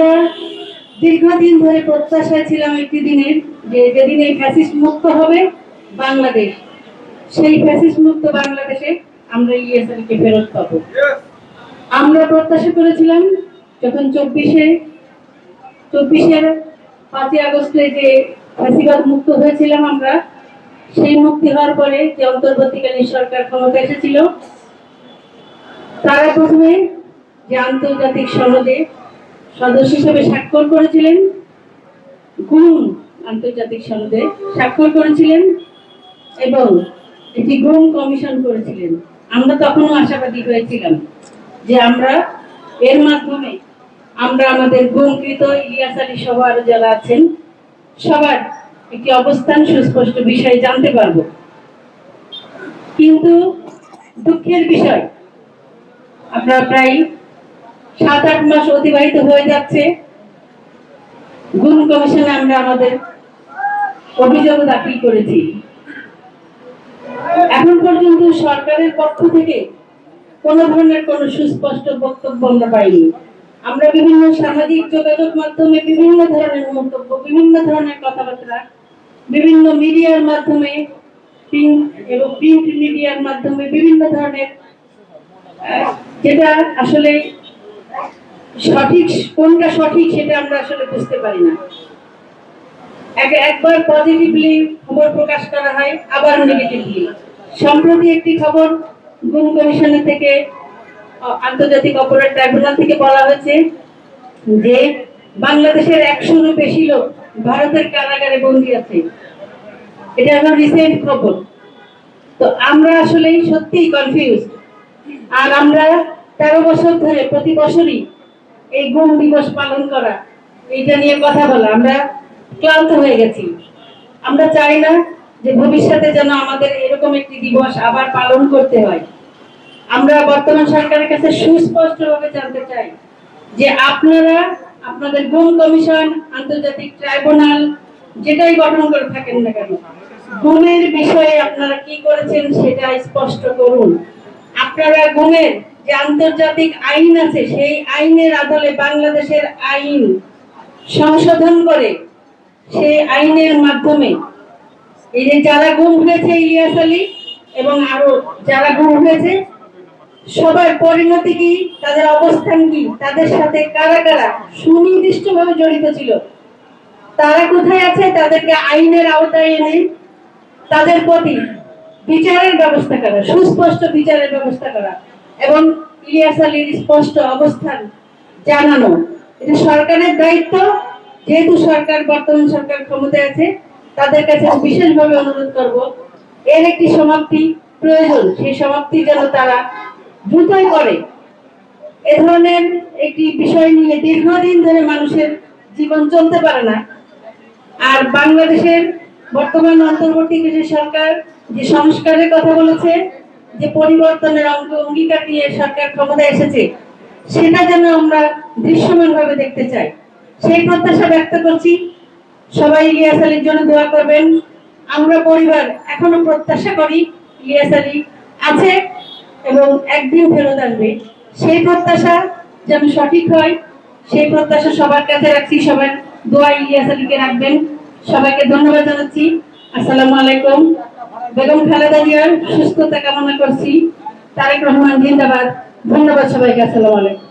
আমরা দীর্ঘদিন ধরে প্রত্যাশায় ছিলাম একটি দিনের যে যেদিন এই ফ্যাসিস্ট মুক্ত হবে বাংলাদেশ, সেই ফ্যাসিস্ট মুক্ত বাংলাদেশে আমরা ইএসএল কে ফেরত পাবো। আমরা প্রত্যাশা করেছিলাম যখন চব্বিশে চব্বিশের পাঁচই আগস্টে যে ফ্যাসিবাদ মুক্ত হয়েছিলাম আমরা, সেই মুক্তি হওয়ার পরে যে অন্তর্বর্তীকালীন সরকার ক্ষমতা এসেছিল, তারা প্রথমে যে আন্তর্জাতিক সনদে সদস্য হিসেবে স্বাক্ষর করেছিলেন। গুম আন্তর্জাতিক সনদে স্বাক্ষর করেছিলেন এবং একটি গুম কমিশন করেছিলেন। আমরা তখনও আশাবাদী হয়েছিলাম যে আমরা এর মাধ্যমে আমরা আমাদের গুমকৃত ইলিয়াস আলী সহ আরও যারা আছেন, সবার একটি অবস্থান সুস্পষ্ট বিষয় জানতে পারব। কিন্তু দুঃখের বিষয়, আপনারা প্রায় সাত আট মাস অতিবাহিত হয়ে যাচ্ছে। গুম কমিশনে আমরা আমাদের অভিযোগ দাখিল করেছি। এখন পর্যন্ত সরকারের পক্ষ থেকে কোনো ধরনের কোনো সুস্পষ্ট বক্তব্য আমরা পাইনি। আমরা বিভিন্ন সামাজিক যোগাযোগ মাধ্যমে বিভিন্ন ধরনের মন্তব্য, বিভিন্ন ধরনের কথাবার্তা, বিভিন্ন মিডিয়ার মাধ্যমে এবং প্রিন্ট মিডিয়ার মাধ্যমে বিভিন্ন ধরনের যেটা আসলে সঠিক কোনটা সঠিক সেটা আমরা আসলে বুঝতে পারি না। এক- একবার পজিটিভলি খবর প্রকাশ করা হয়, আবার নেগেটিভলি সম্প্রতি একটি খবর গুম কমিশনের থেকে আন্তর্জাতিক অপরাধ ট্রাইব্যুনাল থেকে বলা হয়েছে যে বাংলাদেশের একশোরও বেশি লোক ভারতের কারাগারে বন্দী আছে। এটা হলো রিসেন্ট খবর। তো আমরা আসলেই সত্যিই কনফিউজ আর আমরা তেরো বছর ধরে, প্রতি বছরই এই গুম দিবস পালন করা, এইটা নিয়ে কথা বলা। আমরা ক্লান্ত হয়ে গেছি। আমরা চাই না যে ভবিষ্যতে যেন আমাদের এরকম একটি দিবস আবার পালন করতে হয়। আমরা বর্তমান সরকারের কাছে সুস্পষ্টভাবে জানতে চাই যে আপনারা, আপনাদের গুম কমিশন, আন্তর্জাতিক ট্রাইব্যুনাল, যেটাই গঠন করে থাকেন না কেন, গুমের বিষয়ে আপনারা কি করেছেন সেটা স্পষ্ট করুন। আপনারা গুমের যে আন্তর্জাতিক আইন আছে, সেই আইনের আদলে বাংলাদেশের আইন সংশোধন করে সেই আইনের মাধ্যমে এই যে যারা গুম হয়েছে ইলিয়াস আলী এবং আরও যারা গুম হয়েছে, সবার পরিণতি কি? তাদের অবস্থান কি? তাদের সাথে কারা কারা সুনির্দিষ্টভাবে জড়িত ছিল? তারা কোথায় আছে? তাদেরকে আইনের আওতায় এনে তাদের প্রতি বিচারের ব্যবস্থা করা, সুস্পষ্ট বিচারের ব্যবস্থা করা। এবং ইলিয়াস আলীর স্পষ্ট অবস্থান জানানো। এটা সরকারের দায়িত্ব, যেহেতু সরকার, বর্তমান সরকার ক্ষমতায় আছে, তাদের কাছে বিশেষভাবে অনুরোধ করব, এর একটি সমাপ্তি প্রয়োজন, সেই সমাপ্তি যেন তারা দ্রুতই করে। এ ধরনের একটি বিষয় নিয়ে দীর্ঘদিন ধরে মানুষের জীবন চলতে পারে না। আর বাংলাদেশের বর্তমান অন্তর্বর্তীকালীন সরকার যে সংস্কারের কথা বলেছে যে পরিবর্তনের অঙ্গ অঙ্গীকার নিয়ে সরকার ক্ষমতায় এসেছে, সেটা যেন আমরা দৃশ্যমান ভাবে দেখতে চাই। সেই প্রত্যাশা ব্যক্ত করছি। সবাই ইলিয়াস আলীর জন্য দোয়া করবেন। আমরা পরিবার এখনও প্রত্যাশা করি ইলিয়াস আলী আছে এবং একদিন ফেরত আসবে। সেই প্রত্যাশা যেন সঠিক হয়, সেই প্রত্যাশা সবার কাছে রাখছি। সবার দোয়া ইলিয়াস আলীকে রাখবেন। সবাইকে ধন্যবাদ জানাচ্ছি। আসসালামু আলাইকুম। বেগম খালেদা জিয়ার সুস্থতা কামনা করছি। তারেক রহমান জিন্দাবাদ। ধন্যবাদ সবাইকে আসসালামু আলাইকুম।